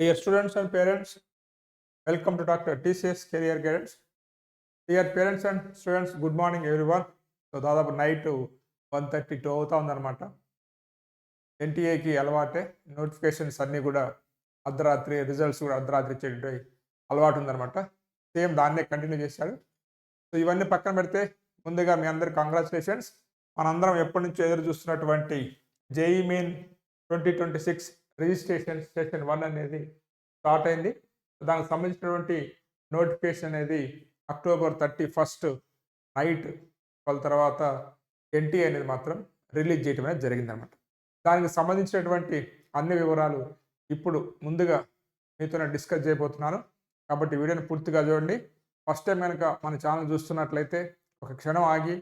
Dear students and parents, welcome to Dr. TCS Career Guidance. Dear parents and students, good morning everyone. So దాదాపు night one thirty two అవుతా ఉందన్నమాట ఎన్టీఏకి అలవాటే notifications అన్నీ కూడా అర్ధరాత్రి results కూడా అర్ధరాత్రి ఇచ్చేటి అలవాటు ఉందన్నమాట సేమ్ దాన్నే కంటిన్యూ చేశాడు సో ఇవన్నీ పక్కన పెడితే ముందుగా మీ అందరికి కంగ్రాచులేషన్స్ మనందరం ఎప్పటి నుంచో ఎదురు చూస్తున్నటువంటి JEE main twenty twenty six registration session one అనేది స్టార్ట్ అయింది. దానికి సంబంధించినటువంటి నోటిఫికేషన్ అనేది అక్టోబర్ థర్టీ ఫస్ట్ నైట్ వాళ్ళ తర్వాత ఎన్టీ అనేది మాత్రం రిలీజ్ చేయడం అనేది జరిగిందనమాట దానికి సంబంధించినటువంటి అన్ని వివరాలు ఇప్పుడు ముందుగా మీతో డిస్కస్ చేయబోతున్నాను. కాబట్టి వీడియోని పూర్తిగా చూడండి. ఫస్ట్ టైం కనుక మన ఛానల్ చూస్తున్నట్లయితే ఒక క్షణం ఆగి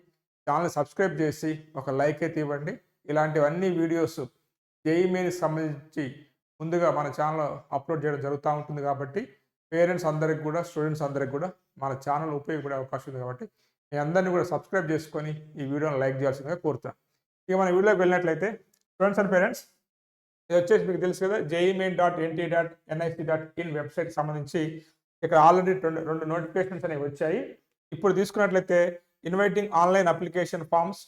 ఛానల్ సబ్స్క్రైబ్ చేసి ఒక లైక్ అయితే ఇవ్వండి. ఇలాంటివన్నీ వీడియోస్ జేఈమీకి సంబంధించి ముందుగా మన ఛానల్ అప్లోడ్ చేయడం జరుగుతూ ఉంటుంది కాబట్టి పేరెంట్స్ అందరికి కూడా స్టూడెంట్స్ అందరికి కూడా మన ఛానల్ ఉపయోగపడే అవకాశం ఉంది కాబట్టి మీ అందరినీ కూడా సబ్స్క్రైబ్ చేసుకొని ఈ వీడియోని లైక్ చేయాల్సిందిగా కోరుతాను ఇక మన వీడియోకి వెళ్ళినట్లయితే స్టూడెంట్స్ అండ్ పేరెంట్స్ ఇది వచ్చేసి మీకు తెలుసు కదా JEE Main dot NT dot NIC dot in వెబ్సైట్కి సంబంధించి ఇక్కడ ఆల్రెడీ రెండు రెండు నోటిఫికేషన్స్ అనేవి వచ్చాయి. ఇప్పుడు తీసుకున్నట్లయితే inviting online application forms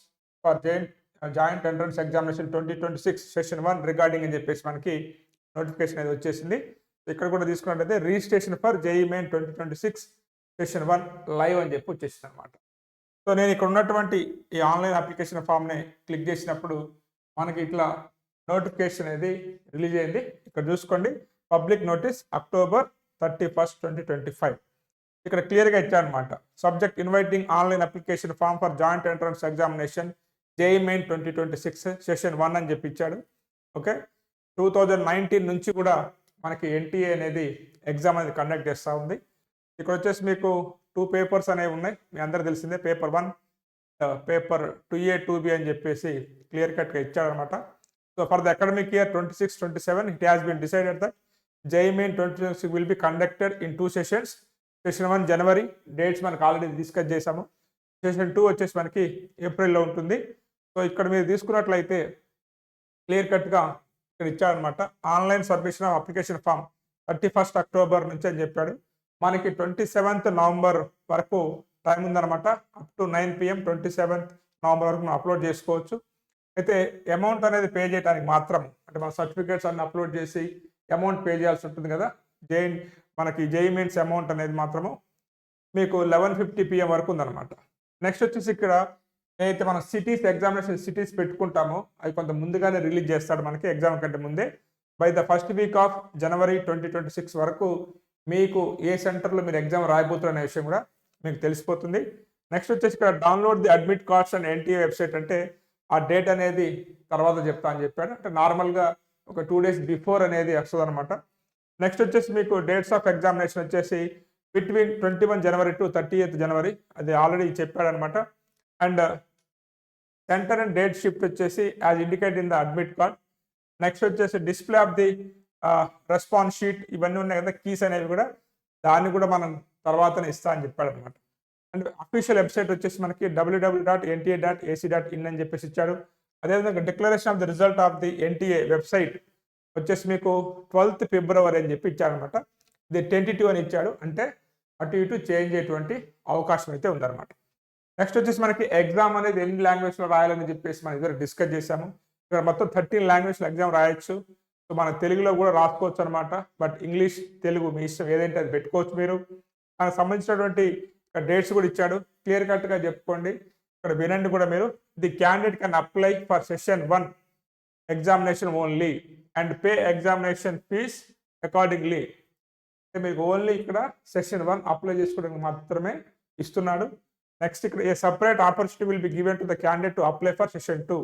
for joint joint entrance examination twenty twenty six session one regarding అని చెప్పేసి మనకి నోటిఫికేషన్ అనేది వచ్చేసింది. ఇక్కడ కూడా తీసుకున్నట్లయితే registration for JEE Main twenty twenty six session one live అని చెప్పి వచ్చేసింది అనమాట సో నేను ఇక్కడ ఉన్నటువంటి ఈ ఆన్లైన్ అప్లికేషన్ ఫామ్ని క్లిక్ చేసినప్పుడు మనకి ఇట్లా నోటిఫికేషన్ అనేది రిలీజ్ అయింది. ఇక్కడ చూసుకోండి. Public notice October thirty first twenty twenty five. ఇక్కడ క్లియర్గా ఇచ్చారనమాట subject inviting online application form for joint entrance examination JEE main twenty twenty six session one అని చెప్పించాడు ఓకే టూ థౌజండ్ నైన్టీన్ నుంచి కూడా మనకి ఎన్టీఏ అనేది ఎగ్జామ్ అనేది కండక్ట్ చేస్తూ ఉంది. ఇక్కడ వచ్చేసి మీకు టూ పేపర్స్ అనేవి ఉన్నాయి. మీ అందరూ తెలిసిందే paper one paper two A two B అని చెప్పేసి క్లియర్ కట్గా ఇచ్చాడనమాట so for the academic year twenty six twenty seven it has been decided that JEE Main twenty twenty six will be conducted in two sessions session one January dates మనకు already discuss చేశాము. Session two వచ్చేసి మనకి ఏప్రిల్లో ఉంటుంది. So ఇక్కడ మీరు తీసుకున్నట్లయితే clear కట్గా ఇక్కడ ఇచ్చారనమాట online submission of application form thirty first October నుంచి అని చెప్పాడు. మనకి ట్వంటీ సెవెంత్ నవంబర్ వరకు టైం ఉందన్నమాట. Up to nine PM twenty seventh November వరకు మనం అప్లోడ్ చేసుకోవచ్చు. అయితే అమౌంట్ అనేది పే చేయడానికి మాత్రం అంటే మన సర్టిఫికేట్స్ అన్ని అప్లోడ్ చేసి అమౌంట్ పే చేయాల్సి ఉంటుంది కదా. జైన్ మనకి జేఈ మీన్స్ అమౌంట్ అనేది మాత్రము మీకు లెవెన్ ఫిఫ్టీ పిఎం వరకు ఉందన్నమాట. నెక్స్ట్ వచ్చేసి ఇక్కడ అయితే మనం సిటీస్ ఎగ్జామినేషన్ సిటీస్ పెట్టుకుంటామో అవి కొంత ముందుగానే రిలీజ్ చేస్తాడు మనకి ఎగ్జామ్ కంటే ముందే. By the first week of January twenty twenty six వరకు మీకు ఏ సెంటర్లో మీరు ఎగ్జామ్ రాయబోతున్నారు అనే విషయం కూడా మీకు తెలిసిపోతుంది. నెక్స్ట్ వచ్చేసి ఇక్కడ download the admit cards and NTA website అంటే ఆ డేట్ అనేది తర్వాత చెప్తా అని చెప్పాడు. అంటే నార్మల్గా ఒక టూ డేస్ బిఫోర్ అనేది వస్తుంది అనమాట నెక్స్ట్ వచ్చేసి మీకు డేట్స్ ఆఫ్ ఎగ్జామినేషన్ వచ్చేసి between twenty one January to thirty eighth January అది ఆల్రెడీ చెప్పాడనమాట and centre and date shift వచ్చేసి as indicate in the admit card. Next వచ్చేసి display of the response sheet ఇవన్నీ ఉన్నాయి కదా కీస్ అనేవి కూడా. దాన్ని కూడా మనం తర్వాతనే ఇస్తా అని చెప్పాడు అనమాట అండ్ అఫీషియల్ వెబ్సైట్ వచ్చేసి మనకి WW dot NTA dot AC dot in అని చెప్పేసి ఇచ్చాడు. అదేవిధంగా declaration of the result of the NTA website వచ్చేసి మీకు ట్వెల్త్ ఫిబ్రవరి అని చెప్పి ఇచ్చారనమాట ఇది టెంటిటివ్ అని ఇచ్చాడు. అంటే అటు ఇటు చేంజ్ అయ్యేటువంటి అవకాశం అయితే ఉందన్నమాట. నెక్స్ట్ వచ్చేసి మనకి ఎగ్జామ్ అనేది ఎన్ని లాంగ్వేజ్లో రాయాలని చెప్పేసి మనం ఇద్దరు డిస్కస్ చేశాము. ఇక్కడ మొత్తం థర్టీన్ లాంగ్వేజ్లో ఎగ్జామ్ రాయొచ్చు. సో మన తెలుగులో కూడా రాసుకోవచ్చు అనమాట బట్ ఇంగ్లీష్ తెలుగు మీ ఇష్టం ఏదైతే అది పెట్టుకోవచ్చు మీరు. దానికి సంబంధించినటువంటి డేట్స్ కూడా ఇచ్చాడు. క్లియర్ కట్గా చెప్పుకోండి. ఇక్కడ వినండి కూడా మీరు. The candidate can apply for session one examination only and pay examination fee accordingly మీకు ఓన్లీ ఇక్కడ సెషన్ వన్ అప్లై చేసుకోవడానికి మాత్రమే ఇస్తున్నాడు. నెక్స్ట్ ఇక్కడ a separate opportunity will be given to the candidate to apply for session two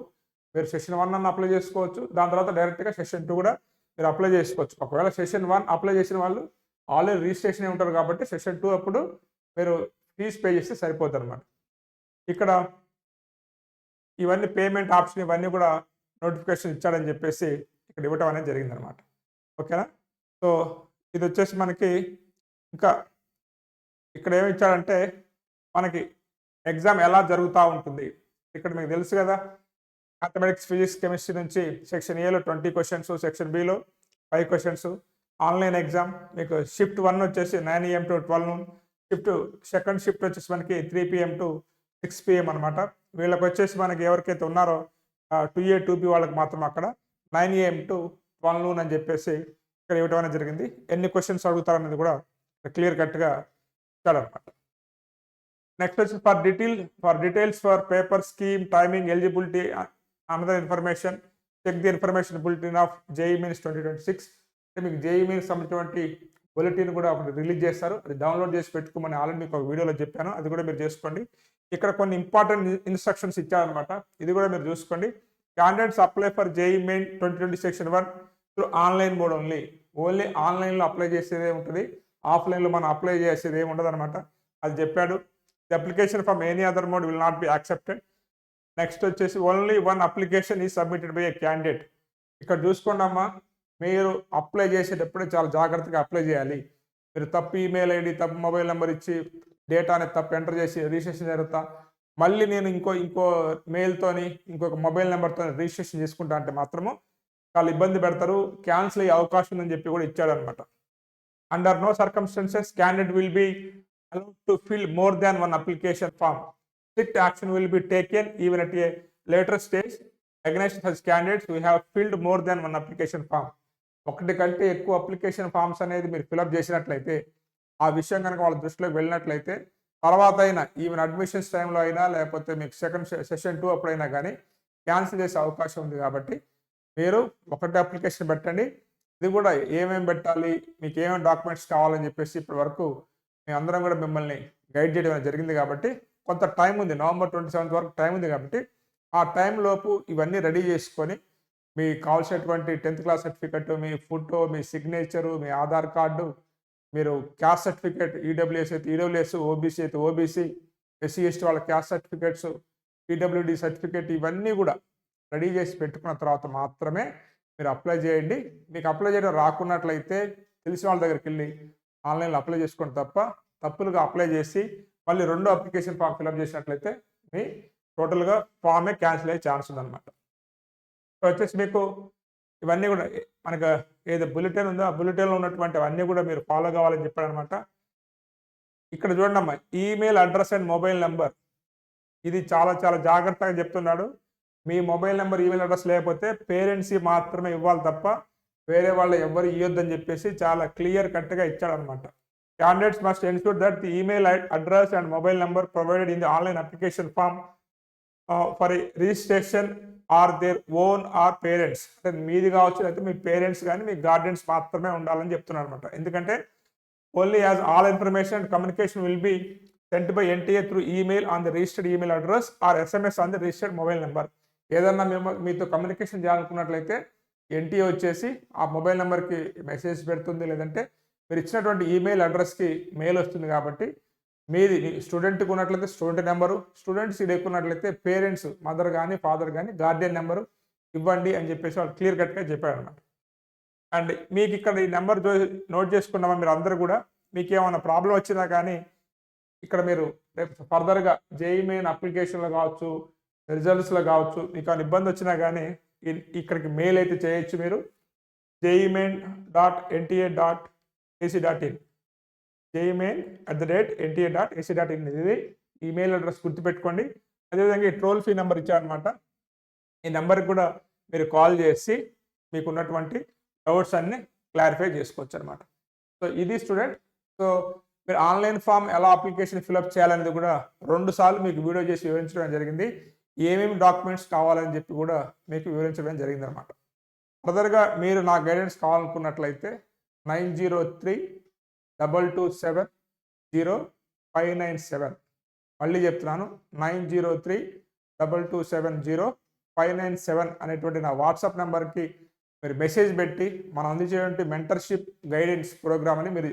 మీరు session one అన్న apply చేసుకోవచ్చు. దాని తర్వాత డైరెక్ట్గా సెషన్ టూ కూడా మీరు అప్లై చేసుకోవచ్చు. ఒకవేళ సెషన్ వన్ అప్లై చేసిన వాళ్ళు ఆల్రెడీ రిజిస్ట్రేషన్ ఉంటారు కాబట్టి సెషన్ టూ అప్పుడు మీరు ఫీజ్ పే చేస్తే సరిపోతుంది అనమాట ఇక్కడ ఇవన్నీ పేమెంట్ ఆప్షన్ ఇవన్నీ కూడా నోటిఫికేషన్ ఇచ్చాడని చెప్పేసి ఇక్కడ ఇవ్వటం అనేది జరిగిందనమాట ఓకేనా? సో ఇది వచ్చేసి మనకి ఇంకా ఇక్కడ ఏమి ఇచ్చాడంటే మనకి ఎగ్జామ్ ఎలా జరుగుతూ ఉంటుంది? ఇక్కడ మీకు తెలుసు కదా మ్యాథమెటిక్స్ ఫిజిక్స్ కెమిస్ట్రీ నుంచి సెక్షన్ ఏలో ట్వంటీ క్వశ్చన్స్ సెక్షన్ బిలో ఫైవ్ క్వశ్చన్స్. ఆన్లైన్ ఎగ్జామ్ మీకు షిఫ్ట్ వన్ వచ్చేసి nine AM to twelve noon shift second shift వచ్చేసి మనకి three PM to six PM అనమాట వీళ్ళకి వచ్చేసి మనకి ఎవరికైతే ఉన్నారో టూ ఏ టూ బి వాళ్ళకి మాత్రం అక్కడ nine AM to twelve noon అని చెప్పేసి ఇక్కడ ఇవ్వడం అనేది జరిగింది. ఎన్ని క్వశ్చన్స్ అడుగుతారనేది కూడా క్లియర్ కట్గా ఇస్తాడనమాట నెక్స్ట్ వచ్చి for detail for details for paper scheme timing eligibility another information check the information bulletin of JEE Mains twenty twenty six అంటే మీకు జేఈ మీన్స్ సంబంధించినటువంటి బులెటిన్ కూడా ఒకటి రిలీజ్ చేస్తారు అది డౌన్లోడ్ చేసి పెట్టుకోమని ఆల్రెడీ మీకు ఒక వీడియోలో చెప్పాను. అది కూడా మీరు చేసుకోండి. ఇక్కడ కొన్ని ఇంపార్టెంట్ ఇన్స్ట్రక్షన్స్ ఇచ్చారనమాట ఇది కూడా మీరు చూసుకోండి. Candidates apply for JEE Main twenty twenty section one through online mode only only ఆన్లైన్లో అప్లై చేసేదే ఉంటుంది. ఆఫ్లైన్లో మనం అప్లై చేసేది ఏమి ఉండదు అనమాట అది చెప్పాడు. The application from any other mode will not be accepted next వచ్చేసి ఓన్లీ వన్ అప్లికేషన్ ఈ సబ్మిటెడ్ బై ఏ క్యాండిడేట్ ఇక్కడ చూసుకోండి అమ్మా మీరు అప్లై చేసేటప్పుడే చాలా జాగ్రత్తగా అప్లై చేయాలి. మీరు తప్పు ఈమెయిల్ ఐడి తప్పు మొబైల్ నెంబర్ ఇచ్చి డేటా అనేది తప్పు ఎంటర్ చేసి రిజిస్ట్రేషన్ జరుగుతా. మళ్ళీ నేను ఇంకో ఇంకో మెయిల్తోని ఇంకొక మొబైల్ నెంబర్తో రిజిస్ట్రేషన్ చేసుకుంటా అంటే మాత్రము చాలా ఇబ్బంది పెడతారు. క్యాన్సిల్ అయ్యే అవకాశం ఉందని చెప్పి కూడా ఇచ్చాడనమాట under no circumstances candidate will be allowed to fill more than one application form. Strict action will be taken even at a later stage against such candidates who have filled more than one application form. ఒకటి కంటే ఎక్కువ application forms అనేది మీరు fill up చేసినట్లయితే ఆ విషయం కనుక వాళ్ళ దృష్టిలోకి వెళ్ళినట్లయితే తర్వాత అయినా ఈవెన్ అడ్మిషన్స్ టైంలో అయినా లేకపోతే మీకు సెకండ్ సెషన్ టూ అప్పుడైనా కానీ క్యాన్సిల్ చేసే అవకాశం ఉంది కాబట్టి మీరు ఒకటి అప్లికేషన్ పెట్టండి ఇది కూడా ఏమేమి పెట్టాలి మీకు ఏమేమి డాక్యుమెంట్స్ కావాలని చెప్పేసి ఇప్పటి వరకు మేము అందరం కూడా మిమ్మల్ని గైడ్ చేయడం జరిగింది కాబట్టి కొంత టైం ఉంది. నవంబర్ ట్వంటీ సెవెంత్ వరకు టైం ఉంది కాబట్టి ఆ టైం లోపు ఇవన్నీ రెడీ చేసుకొని మీకు కావాల్సినటువంటి టెన్త్ క్లాస్ సర్టిఫికెట్ మీ ఫోటో మీ సిగ్నేచరు మీ ఆధార్ కార్డు మీరు క్యాస్ట్ సర్టిఫికేట్ ఈడబ్ల్యూఎస్ అయితే ఈడబ్ల్యూఎస్ ఓబీసీ అయితే ఓబీసీ ఎస్సీ ఎస్టీ వాళ్ళ క్యాస్ట్ సర్టిఫికేట్స్ ఈడబ్ల్యూడి సర్టిఫికేట్ ఇవన్నీ కూడా రెడీ చేసి పెట్టుకున్న తర్వాత మాత్రమే మీరు అప్లై చేయండి. మీకు అప్లై చేయడం రాకున్నట్లయితే తెలిసిన వాళ్ళ దగ్గరికి వెళ్ళి ఆన్లైన్లో అప్లై చేసుకోండి తప్ప తప్పులుగా అప్లై చేసి మళ్ళీ రెండో అప్లికేషన్ ఫామ్ ఫిల్అప్ చేసినట్లయితే మీ టోటల్గా ఫామే క్యాన్సిల్ అయ్యే ఛాన్స్ ఉందన్నమాట. వచ్చేసి మీకు ఇవన్నీ కూడా మనకు ఏదో బులెటిన్ ఉందో ఆ బులెటిన్లో ఉన్నటువంటి అవన్నీ కూడా మీరు ఫాలో కావాలని చెప్పాడనమాట ఇక్కడ చూడండి అమ్మా email address and mobile number. ఇది చాలా చాలా జాగ్రత్తగా చెప్తున్నాడు. మీ మొబైల్ నెంబర్ ఈమెయిల్ అడ్రస్ లేకపోతే పేరెంట్స్కి మాత్రమే ఇవ్వాలి తప్ప వేరే వాళ్ళు ఎవరు ఇవ్వద్దని చెప్పేసి చాలా క్లియర్ కట్గా ఇచ్చాడనమాట. Candidates must ensure that the email address and mobile number provided in the online application form for registration are their own or parents అంటే మీది కావచ్చు అయితే మీ పేరెంట్స్ కానీ మీ గార్డియన్స్ మాత్రమే ఉండాలని చెప్తున్నారు అనమాట ఎందుకంటే only as all information and communication will be sent by NTA through email on the registered email address or SMS on the registered mobile number ఏదన్నా మేము మీతో కమ్యూనికేషన్ చేయాలనుకున్నట్లయితే ఎన్టీఏ వచ్చేసి ఆ మొబైల్ నెంబర్కి మెసేజ్ పెడుతుంది లేదంటే మీరు ఇచ్చినటువంటి ఈమెయిల్ అడ్రస్కి మెయిల్ వస్తుంది కాబట్టి మీది స్టూడెంట్కి ఉన్నట్లయితే స్టూడెంట్ నెంబరు స్టూడెంట్స్ ఎక్కున్నట్లయితే పేరెంట్స్ మదర్ కానీ ఫాదర్ కానీ గార్డియన్ నెంబరు ఇవ్వండి అని చెప్పేసి వాళ్ళు క్లియర్ కట్గా చెప్పారు అనమాట అండ్ మీకు ఇక్కడ ఈ నెంబర్ నోట్ చేసుకున్నామా మీరు అందరూ కూడా? మీకు ఏమైనా ప్రాబ్లం వచ్చినా కానీ ఇక్కడ మీరు రేపు ఫర్దర్గా జేఈ మెయిన్ అప్లికేషన్లో కావచ్చు రిజల్ట్స్లో కావచ్చు మీకు ఏమైనా ఇబ్బంది వచ్చినా కానీ ఇక్కడికి మెయిల్ అయితే చేయొచ్చు మీరు. JEE Main dot NTA dot AC dot in JEE Main at the rate NTA dot AC dot in ఇది ఈమెయిల్ అడ్రస్ గుర్తుపెట్టుకోండి. అదేవిధంగా ఈ ట్రోల్ ఫీ నెంబర్ ఇచ్చారనమాట ఈ నెంబర్కి కూడా మీరు కాల్ చేసి మీకు ఉన్నటువంటి డౌట్స్ అన్ని క్లారిఫై చేసుకోవచ్చు అనమాట సో ఇది స్టూడెంట్ సో మీరు ఆన్లైన్ ఫామ్ ఎలా అప్లికేషన్ ఫిల్అప్ చేయాలనేది కూడా రెండు సార్లు మీకు వీడియో చేసి వివరించడం జరిగింది. ఏమేమి డాక్యుమెంట్స్ కావాలని చెప్పి కూడా మీకు వివరించడం జరిగింది అనమాట ఫర్దర్గా మీరు నా guidance కావాలనుకున్నట్లయితే nine zero three double two seven zero five nine seven. మళ్ళీ చెప్తున్నాను nine zero three double two seven zero five nine seven అనేటువంటి నా వాట్సాప్ నెంబర్కి మీరు మెసేజ్ పెట్టి మనం అందించేటువంటి మెంటర్షిప్ గైడెన్స్ ప్రోగ్రామ్ అని మీరు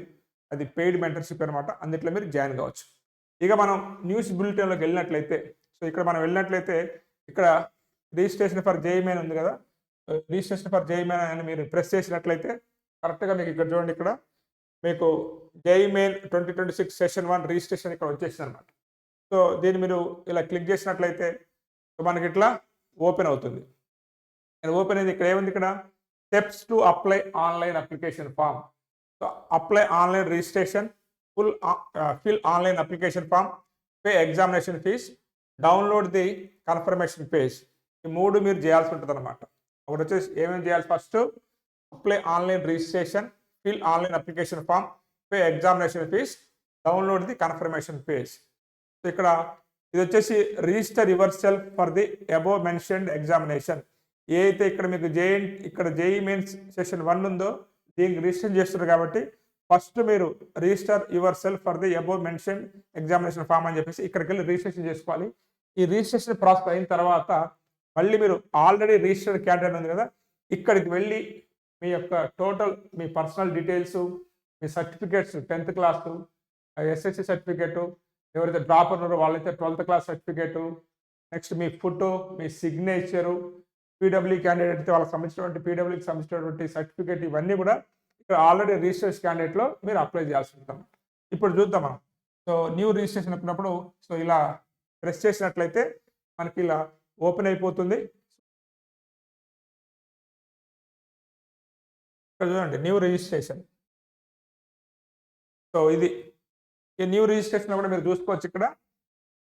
అది పెయిడ్ మెంటర్షిప్ అనమాట అందుట్లో మీరు జాయిన్ కావచ్చు. ఇక మనం న్యూస్ బులెటిన్లోకి వెళ్ళినట్లయితే సో ఇక్కడ మనం వెళ్ళినట్లయితే ఇక్కడ రిజిస్ట్రేషన్ ఫర్ జేఈమెన్ ఉంది కదా. రిజిస్ట్రేషన్ ఫర్ జేఈమెన్ అని మీరు ప్రెస్ చేసినట్లయితే కరెక్ట్గా మీకు ఇక్కడ చూడండి ఇక్కడ మీకు JEE Main twenty twenty six session one registration ఇక్కడ వచ్చేసింది అనమాట సో దీన్ని మీరు ఇలా క్లిక్ చేసినట్లయితే మనకి ఇట్లా ఓపెన్ అవుతుంది. ఓపెన్ అయింది. ఇక్కడ ఏముంది ఇక్కడ? Steps to apply online application form. So apply online registration full fill online application form pay examination fee download the confirmation page ఈ మూడు మీరు చేయాల్సి ఉంటుంది అనమాట ఒకటి వచ్చేసి ఏమేమి చేయాలి first apply online registration fill online application form pay examination fee download the confirmation page so ఇక్కడ ఇది వచ్చేసి register yourself for the above mentioned examination ఏ అయితే ఇక్కడ మీకు జేఎన్ ఇక్కడ జేఈ మెయిన్స్ సెషన్ వన్ ఉందో దీనికి రిజిస్టర్ చేస్తున్నారు కాబట్టి ఫస్ట్ మీరు register yourself for the above mention examination form అని చెప్పేసి ఇక్కడికి వెళ్ళి రిజిస్ట్రేషన్ చేసుకోవాలి. ఈ రిజిస్ట్రేషన్ ప్రాసెస్ అయిన తర్వాత మళ్ళీ మీరు ఆల్రెడీ రిజిస్టర్డ్ క్యాండిడేట్ ఉంది కదా ఇక్కడికి వెళ్ళి మీ యొక్క టోటల్ మీ పర్సనల్ డీటెయిల్స్ మీ certificates tenth class SSC certificate ఎవరైతే డ్రాప్ ఉన్నారో వాళ్ళైతే ట్వెల్త్ క్లాస్ సర్టిఫికేటు నెక్స్ట్ మీ ఫోటో మీ సిగ్నేచరు పీడబ్ల్యూ క్యాండిడేట్ అయితే వాళ్ళకి సంబంధించినటువంటి పీడబ్ల్యూకి సంబంధించినటువంటి సర్టిఫికేట్ ఇవన్నీ కూడా ఇక్కడ ఆల్రెడీ రిజిస్ట్రేషన్ క్యాండిడేట్లో మీరు అప్లై చేయాల్సి ఉంటుంది. ఇప్పుడు చూద్దాం మనం. సో న్యూ రిజిస్ట్రేషన్ చెప్పినప్పుడు సో ఇలా ప్రెస్ చేసినట్లయితే మనకి ఇలా ఓపెన్ అయిపోతుంది. ఇక్కడ చూడండి న్యూ రిజిస్ట్రేషన్. సో ఇది ఈ న్యూ రిజిస్ట్రేషన్ కూడా మీరు చూసుకోవచ్చు ఇక్కడ.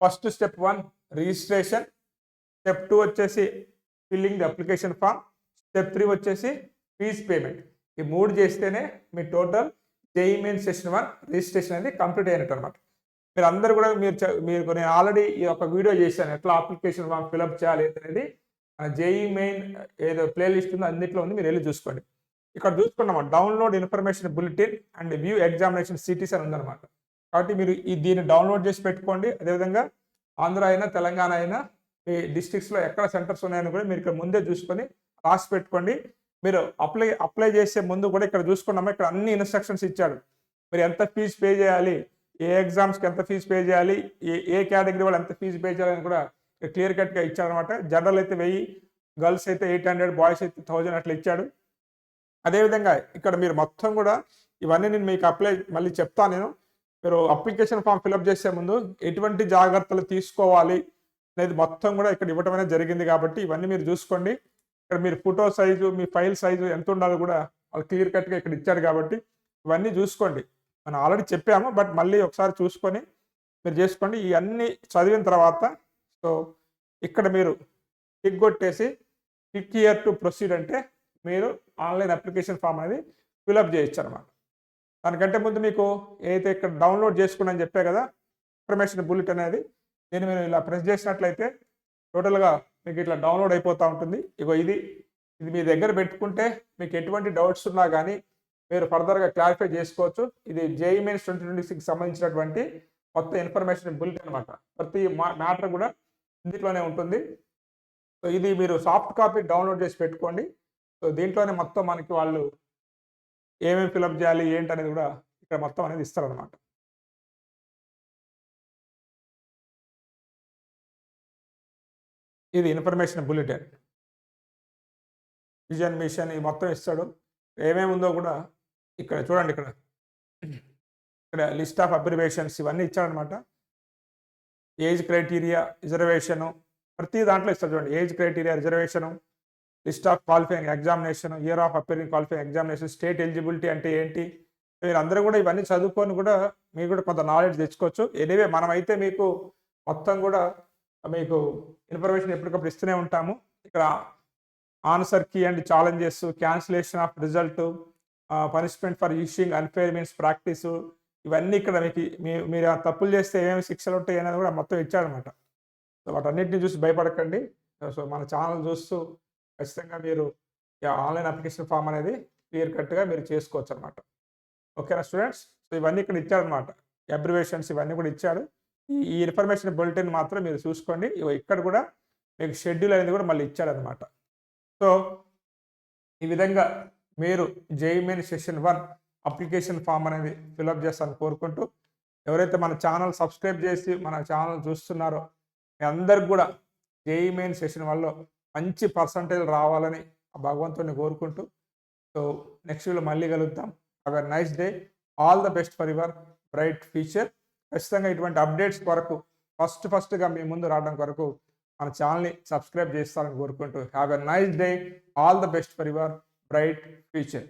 First step one registration. Step two వచ్చేసి filling the application form. Step three వచ్చేసి ఫీజ్ పేమెంట్. ఈ మూడు చేస్తేనే మీ total JEE Main session one registration అనేది కంప్లీట్ అయినట్టు అనమాట మీరు అందరు కూడా మీరు మీరు నేను ఆల్రెడీ ఈ యొక్క వీడియో చేశాను. ఎట్లా అప్లికేషన్ ఫామ్ ఫిల్అప్ చేయాలి అనేది జేఈ మెయిన్ ఏదో ప్లేలిస్ట్ ఉందో అన్నిట్లో ఉంది మీరు వెళ్ళి చూసుకోండి. ఇక్కడ చూసుకున్నామా download information bulletin and view examination cities అని ఉందన్నమాట. కాబట్టి మీరు ఈ దీన్ని డౌన్లోడ్ చేసి పెట్టుకోండి. అదేవిధంగా ఆంధ్ర అయినా తెలంగాణ అయినా మీ డిస్ట్రిక్ట్స్లో ఎక్కడ సెంటర్స్ ఉన్నాయని కూడా మీరు ఇక్కడ ముందే చూసుకొని రాసి పెట్టుకోండి. మీరు అప్లై అప్లై చేసే ముందు కూడా ఇక్కడ చూసుకున్నామా ఇక్కడ అన్ని ఇన్స్ట్రక్షన్స్ ఇచ్చాడు. మీరు ఎంత ఫీజు పే చేయాలి ఏ ఎగ్జామ్స్కి ఎంత ఫీజు పే చేయాలి? ఏ ఏ కేటగిరీ వాళ్ళు ఎంత ఫీజు పే చేయాలని కూడా క్లియర్ కట్గా ఇచ్చారనమాట జనరల్ అయితే వెయ్యి గర్ల్స్ అయితే ఎయిట్ హండ్రెడ్ బాయ్స్ అయితే థౌజండ్ అట్లా ఇచ్చాడు. అదేవిధంగా ఇక్కడ మీరు మొత్తం కూడా ఇవన్నీ నేను మీకు అప్లై మళ్ళీ చెప్తాను నేను. మీరు అప్లికేషన్ ఫామ్ ఫిలప్ చేసే ముందు ఎటువంటి జాగ్రత్తలు తీసుకోవాలి అనేది మొత్తం కూడా ఇక్కడ ఇవ్వటం అనేది జరిగింది కాబట్టి ఇవన్నీ మీరు చూసుకోండి. ఇక్కడ మీరు ఫోటో సైజు మీ ఫైల్ సైజు ఎంత ఉండాలో కూడా వాళ్ళు క్లియర్ కట్గా ఇక్కడ ఇచ్చారు కాబట్టి ఇవన్నీ చూసుకోండి. మనం ఆల్రెడీ చెప్పాము బట్ మళ్ళీ ఒకసారి చూసుకొని మీరు చేసుకోండి. ఇవన్నీ చదివిన తర్వాత సో ఇక్కడ మీరు టిక్ కొట్టేసి క్లిక్ ఇయర్ టు ప్రొసీడ్ అంటే మీరు ఆన్లైన్ అప్లికేషన్ ఫామ్ అనేది ఫిలప్ చేయొచ్చు అనమాట దానికంటే ముందు మీకు ఏదైతే ఇక్కడ డౌన్లోడ్ చేసుకున్నాను చెప్పే కదా ఇన్ఫర్మేషన్ బుల్లెట్ అనేది దీన్ని మీరు ఇలా ప్రెస్ చేసినట్లయితే టోటల్గా మీకు ఇట్లా డౌన్లోడ్ అయిపోతూ ఉంటుంది. ఇగో ఇది ఇది మీ దగ్గర పెట్టుకుంటే మీకు ఎటువంటి డౌట్స్ ఉన్నా కానీ మీరు ఫర్దర్గా క్లారిఫై చేసుకోవచ్చు. ఇది JEE Mains twenty twenty six సంబంధించినటువంటి మొత్తం ఇన్ఫర్మేషన్ బుల్లెట్ అనమాట ప్రతి మ్యాటర్ కూడా ఇందులోనే ఉంటుంది. సో ఇది మీరు సాఫ్ట్ కాపీ డౌన్లోడ్ చేసి పెట్టుకోండి. సో దీంట్లోనే మొత్తం మనకి వాళ్ళు ఏమేమి ఫిలప్ చేయాలి ఏంటి అనేది కూడా ఇక్కడ మొత్తం అనేది ఇస్తారనమాట ఇది ఇన్ఫర్మేషన్ బులెటిన్ విజన్ మిషన్ ఇది మొత్తం ఇస్తాడు. ఏమేమి ఉందో కూడా ఇక్కడ చూడండి ఇక్కడ. ఇక్కడ లిస్ట్ ఆఫ్ అబ్రివేషన్స్ ఇవన్నీ ఇచ్చాడనమాట ఏజ్ క్రైటీరియా రిజర్వేషను ప్రతి దాంట్లో ఇస్తారు చూడండి. Age criteria reservation list of qualifying examination year of appearing qualifying examination state eligibility అంటే ఏంటి? మీరు అందరూ కూడా ఇవన్నీ చదువుకొని కూడా మీకు కూడా కొంత నాలెడ్జ్ తెచ్చుకోవచ్చు. ఎనీవే మనమైతే మీకు మొత్తం కూడా మీకు ఇన్ఫర్మేషన్ ఎప్పటికప్పుడు ఇస్తూనే ఉంటాము. ఇక్కడ answer key and challenges cancellation of result punishment for using unfair means practice ఇవన్నీ ఇక్కడ మీకు మీరు ఆ తప్పులు చేస్తే ఏమేమి శిక్షలు ఉంటాయి అనేది కూడా మొత్తం ఇచ్చారనమాట సో వాటన్నిటిని చూసి భయపడకండి. సో మన ఛానల్ చూస్తూ ఖచ్చితంగా మీరు ఆన్లైన్ అప్లికేషన్ ఫామ్ అనేది క్లియర్ కట్గా మీరు చేసుకోవచ్చు అనమాట ఓకేనా స్టూడెంట్స్? సో ఇవన్నీ ఇక్కడ ఇచ్చారనమాట అబ్రివేషన్స్ ఇవన్నీ కూడా ఇచ్చారు. ఈ ఈ ఇన్ఫర్మేషన్ బులెటిన్ మాత్రం మీరు చూసుకోండి. ఇక్కడ కూడా మీకు షెడ్యూల్ అనేది కూడా మళ్ళీ ఇచ్చారనమాట సో ఈ విధంగా మీరు JEE Main session one application form అనేది ఫిలప్ చేస్తాను కోరుకుంటూ ఎవరైతే మన ఛానల్ సబ్స్క్రైబ్ చేసి మన ఛానల్ చూస్తున్నారో మీ అందరికి కూడా జేఈమెయిన్ సెషన్ వల్ల మంచి పర్సంటేజ్ రావాలని ఆ భగవంతుని కోరుకుంటూ సో నెక్స్ట్ వీడియో మళ్ళీ కలుద్దాం. Have a nice day all the best for your bright future ఖచ్చితంగా ఇటువంటి అప్డేట్స్ కొరకు ఫస్ట్ ఫస్ట్గా మీ ముందు రావడం కొరకు మన ఛానల్ని సబ్స్క్రైబ్ చేస్తారని కోరుకుంటూ have a nice day all the best for your bright future